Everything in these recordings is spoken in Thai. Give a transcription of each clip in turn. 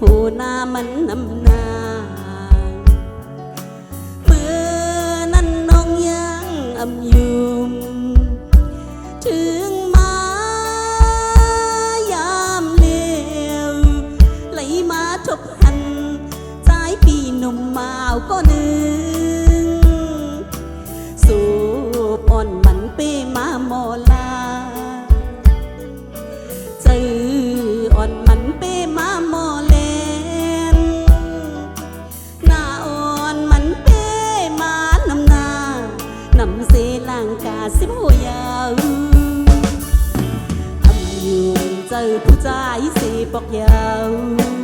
หูหน้ามันนำหน้ามื่อนั้นน้องยังอำอยู่ ទៅផ្សាយស៊ីបុកយ៉ាវ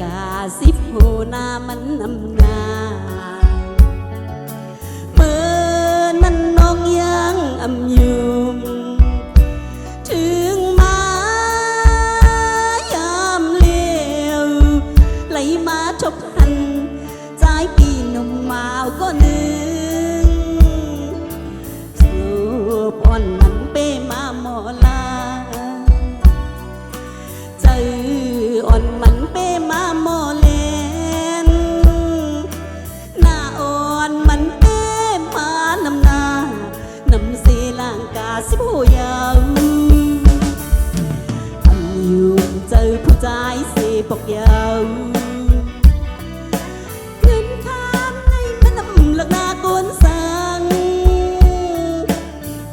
กาสิบหูนามันนำนาเปิดนั้นน้องยังอำยุมถึงมายามเลวไหลมาทบหัน ទៅผู้ចាយសេពកយោព្រឹមខាននៃមិនអំលឹកណាកូនសាង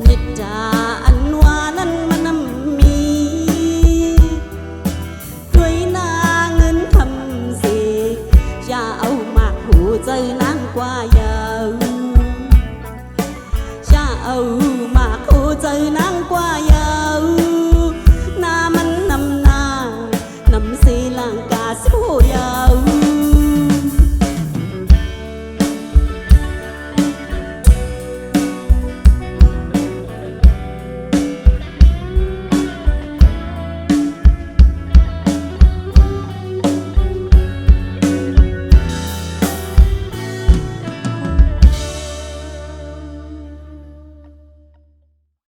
និច្ចាអនុវានឹងមិនអំមីជួយណាเงินทำสิอย่าเอามากหูใจนางกว่าเยาอย่าเอามากหูใจนางกว่าเยา